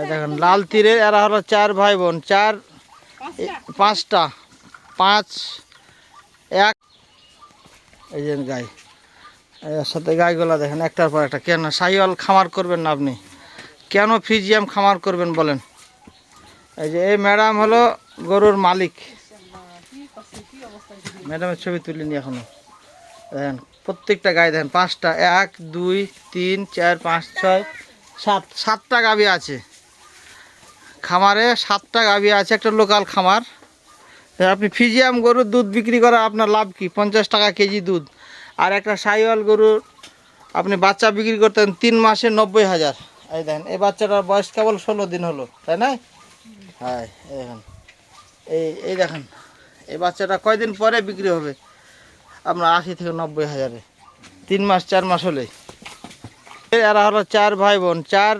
এই দেখেন লাল তীরের এরা হলো চার ভাই বোন চার পাঁচটা? পাঁচ এক। এই যে গাই এর সাথে গাইগুলা দেখেন একটার পর একটা। কেন সাইওয়াল খামার করবেন না আপনি? কেন ফ্রিজিয়াম খামার করবেন বলেন? এই যে এই ম্যাডাম হলো গরুর মালিক। ম্যাডামের ছবি তুলিনি এখনও। দেখেন প্রত্যেকটা গাই দেখেন পাঁচটা এক দুই তিন চার পাঁচ ছয় সাত সাতটা গাভি আছে। খামারে সাতটা গাভি আছে, একটা লোকাল খামার। আপনি ফিজিয়াম গরুর দুধ বিক্রি করা আপনার লাভ কি? পঞ্চাশ টাকা কেজি দুধ। আর একটা সাইওয়াল গরুর আপনি বাচ্চা বিক্রি করতেন তিন মাসে নব্বই হাজার। এই দেখেন, এই বাচ্চাটার বয়স কেবল ষোলো দিন হলো, তাই না? হ্যাঁ এই দেখেন, এই এই দেখেন, এই বাচ্চাটা কয়দিন পরে বিক্রি হবে? আপনার আশি থেকে নব্বই হাজারে। তিন মাস, চার মাস হলে এরা হলো চার ভাই বোন, চার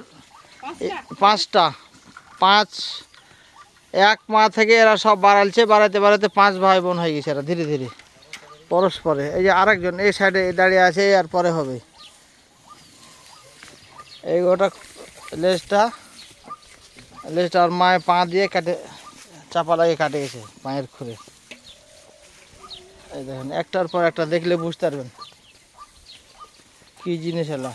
পাঁচটা। পাঁচ, এক মা থেকে এরা সব বাড়ালছে বাড়াতে বাড়াতে পাঁচ ভাই বোন হয়ে গেছে এরা, ধীরে ধীরে। পরস্পরে, এই যে আরেকজন, এই সাইডে দাঁড়িয়ে আছে আর পরে হবে। এই গোটা লেজটা লেজটা ওর মায়ের পা দিয়ে কাটে, চাপা লাগিয়ে কাটে গেছে পায়ের খুঁড়ে। এই দেখেন, একটার পর একটা দেখলে বুঝতে পারবেন। কী জিনিস এলা।